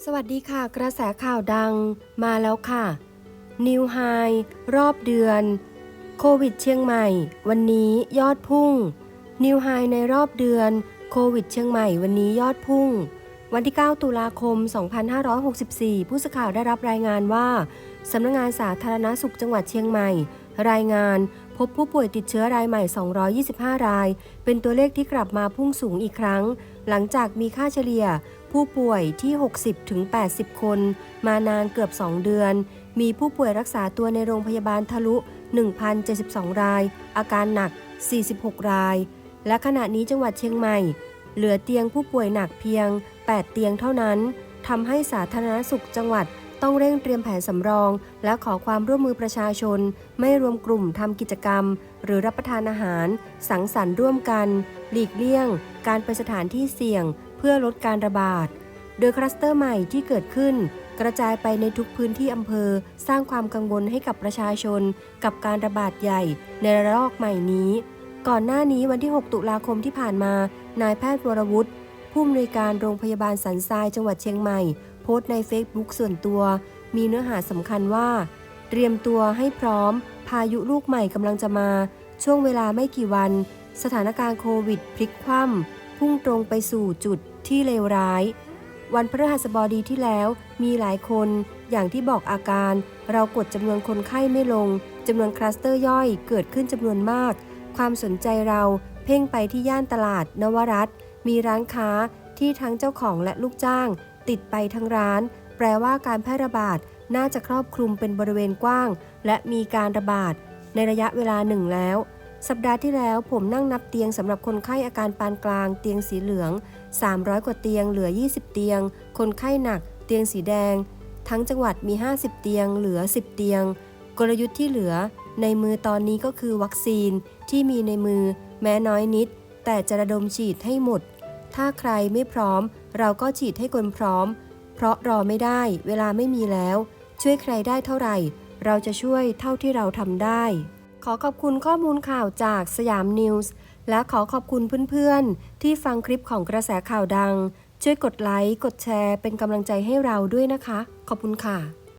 สวัสดีค่ะ กระแสข่าวดังมาแล้วค่ะนิวไฮรอบเดือน โควิดเชียงใหม่ วันนี้ยอดพุ่งนิวไฮในรอบเดือนโควิดเชียงใหม่วันนี้ยอดพุ่ง วันที่ 9 ตุลาคม 2564 ผู้สื่อข่าวได้รับรายงานว่าสำนักงานสาธารณสุขจังหวัดเชียงใหม่ รายงาน พบผู้ป่วยติดเชื้อรายใหม่ 225 ราย เป็นตัวเลขที่กลับมาพุ่งสูงอีกครั้ง หลังจากมีค่าเฉลี่ย ผู้ป่วยที่ 60-80 คน มานานเกือบ 2 เดือน มีผู้ป่วยรักษาตัวในโรงพยาบาลทะลุ 1,072 ราย อาการหนัก 46 ราย และขณะนี้จังหวัดเชียงใหม่ เหลือเตียงผู้ป่วยหนักเพียง 8 เตียงเท่านั้นทำให้สาธารณสุขจังหวัด ต้องเร่งเตรียมแผนสำรอง และขอความร่วมมือประชาชน ไม่รวมกลุ่มทำกิจกรรม หรือรับประทานอาหาร สังสรรค์ร่วมกัน หลีกเลี่ยง การไปสถานที่เสี่ยง เพื่อลดการระบาด โดยคลัสเตอร์ใหม่ที่เกิดขึ้น กระจายไปในทุกพื้นที่อำเภอ สร้างความกังวลให้กับประชาชน กับการระบาดใหญ่ ในระลอกใหม่นี้ ก่อนหน้านี้วันที่ 6 ตุลาคมที่ผ่านมา นายแพทย์วรวุฒิผู้อำนวยการโรงพยาบาลสันทรายจังหวัดเชียงใหม่ โพสต์ในเฟซบุ๊กส่วนตัว มีเนื้อหาสำคัญว่า เตรียมตัวให้พร้อม พายุลูกใหม่กำลังจะมา ช่วงเวลาไม่กี่วัน สถานการณ์โควิดพลิกคว่ำพุ่งตรงไปสู่จุดที่เลวร้าย วันพฤหัสบดีที่แล้ว มีหลายคน อย่างที่บอกอาการ เรากดจำนวนคนไข้ไม่ลงจำนวนคลัสเตอร์ย่อยเกิดขึ้นจำนวนมาก ความสนใจเราเพ่งไปที่ย่านตลาดนวรัตมีร้านค้าที่ทั้งเจ้าของและลูกจ้าง ติดไปทั้งร้าน แปลว่าการแพร่ระบาดน่าจะครอบคลุมเป็นบริเวณกว้าง และมีการระบาด ในระยะเวลาหนึ่งแล้ว สัปดาห์ที่แล้วผมนั่งนับเตียงสำหรับคนไข้อาการปานกลาง เตียงสีเหลือง 300 กว่าเตียง เหลือ 20 เตียง คนไข้หนัก เตียงสีแดง ทั้งจังหวัดมี 50 เตียง เหลือ 10 เตียง กลยุทธ์ที่เหลือ ในมือตอนนี้ก็คือวัคซีนที่มีในมือ แม้น้อยนิด แต่จะระดมฉีดให้หมด ถ้าใครไม่พร้อม เราก็ฉีดให้คนพร้อม เพราะรอไม่ได้ เวลาไม่มีแล้ว ช่วยใครได้เท่าไหร่ เราจะช่วยเท่าที่เราทำได้ ขอขอบคุณข้อมูลข่าวจากสยามนิวส์และขอขอบคุณเพื่อนๆ ที่ฟังคลิปของกระแสข่าวดัง ช่วยกดไลค์ กดแชร์ เป็นกำลังใจให้เราด้วยนะคะ ขอบคุณค่ะ